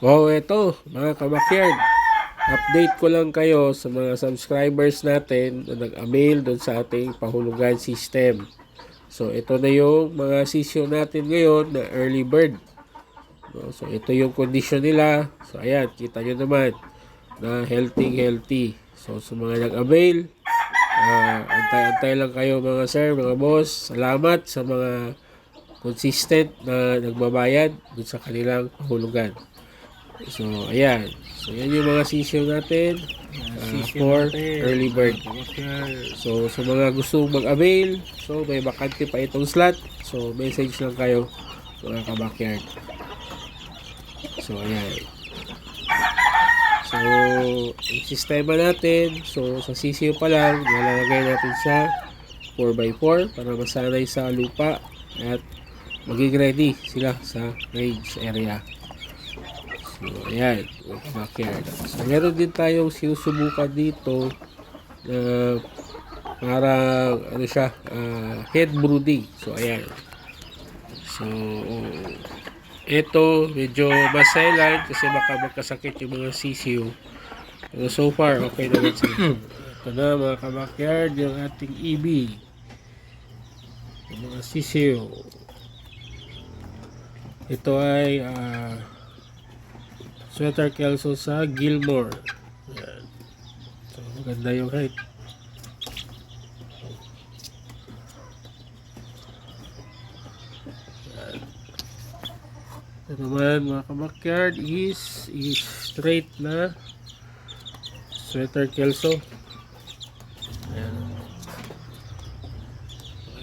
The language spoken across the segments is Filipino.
Wow, eto, mga kabakyard. Update ko lang kayo sa mga subscribers natin na nag-avail doon sa ating pahulugan system. So, ito na yung mga sisyo natin ngayon na early bird. So, ito yung condition nila. So, ayan, kita nyo naman na healthy, healthy. So, sa mga nag-avail, ah, antay-antay lang kayo mga sir, mga boss. Salamat sa mga consistent na nagbabayad doon sa kanilang pahulugan. So, ayan. So, yan yung mga sisyo natin uh, for early bird. So, sa mga gusto mag-avail, so, may bakante pa itong slot. So, message lang kayo mga kabakyard. So, ayan. So, yung sistema natin, so, sa sisyo pa lang, nalalagay natin sa 4x4 para masanay sa lupa at maging ready sila sa range area. So, ayan, backyard. So, meron din tayong sinusubukan dito na parang, ano siya, ah, head brooding. So, ayan. So, ito, medyo mas silent kasi baka magkasakit yung mga sisiyo. Pero so far, okay naman sila. Ito na mga kabakyard, yung ating EB. Yung mga sisiyo. Ito ay ah, sweater kelso sa Gilmore. Yan. So, maganda yung height. Yan. Ito naman mga kamakyard is, is straight na sweater kelso. Ayan.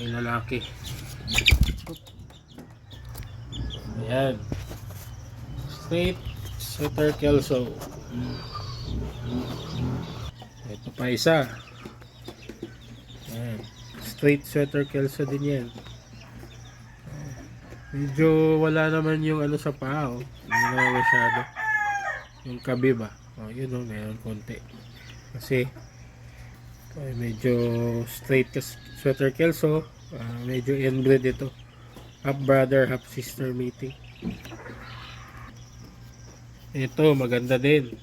Ay lalaki. Ayan. Straight sweater kelso. Ito pa isa. Ayan. Straight sweater kelso din yan. Medyo wala naman yung ano sa paa oh. Hindi naman masyado. Yung kabi ba? Oh, yun oh, meron konti. Kasi ay, medyo straight ka sweater kelso. Ah, medyo inbred ito. Half brother, half sister meeting. Ito, maganda din.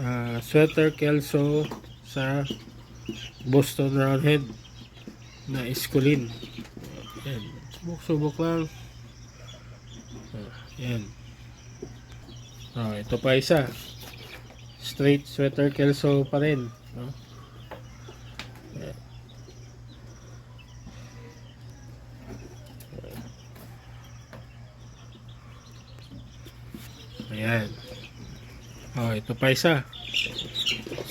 Ah, sweater kelso sa Boston Roundhead na Esculin. Yan. Subok-subok lang. Ah, yan. Ah, ito pa isa. Straight sweater kelso pa rin. No? Ayan. Oh, ito pa isa.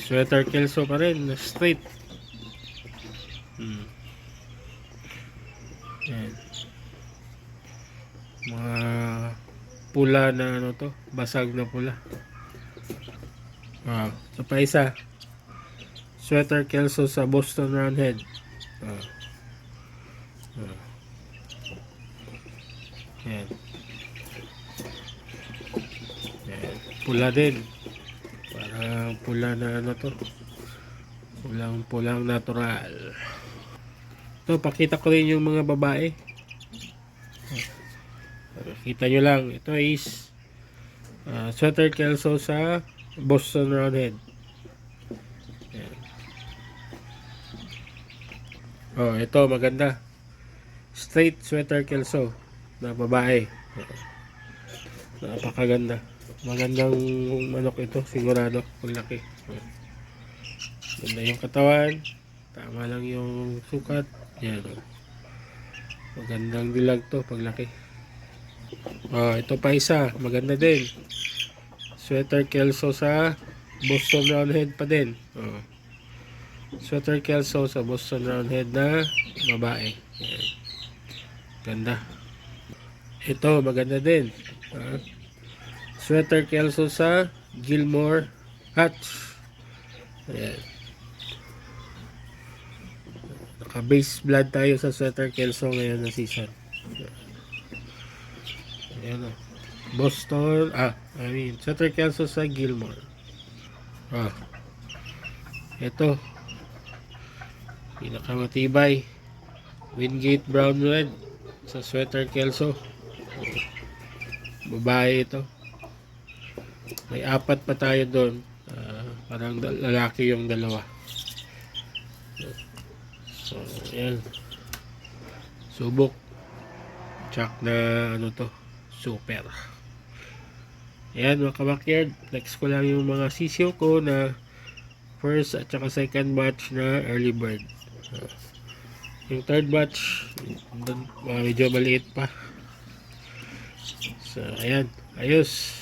Sweater kelso pa rin, straight. Hmm. Ayan. Mga pula na ano to, basag na pula. Wow, ito pa isa. Sweater kelso sa Boston Roundhead. Ah. Ah. Ayan. Ayan. Pula din. Parang pula na ano to. Pulang pulang natural. Ito, pakita ko rin yung mga babae. Kita nyo lang. Ito is uh, sweater kelso sa Boston Roundhead. Oh, ito maganda. Straight sweater kelso na babae. Napakaganda. Magandang manok ito, sigurado. Paglaki. Ganda yung katawan. Tama lang yung sukat. Yan. Magandang dilag to, paglaki. Oh, ito pa isa. Maganda din. Sweater kelso sa Boston Roundhead pa din. Oh. Sweater kelso sa Boston Roundhead na babae. Yan. Ganda. Ito, maganda din. Ah. Sweater kelso sa Gilmore Hatch. Ayan. Naka-base blood tayo sa sweater kelso ngayon na season. Ayan o. Boston, ah, I mean, sweater kelso sa Gilmore. Ah. Ito. Pinakamatibay. Wingate Brown Red sa sweater kelso. Babae ito. May apat pa tayo doon. Ah, parang lalaki yung dalawa. So, ayan. Subok. Check na ano to. Super. Ayan mga kabakyard. Next ko lang yung mga sisiyo ko na first at saka second batch na early bird. Ah, yung third batch, ah, medyo maliit pa. So, ayan. Ayos.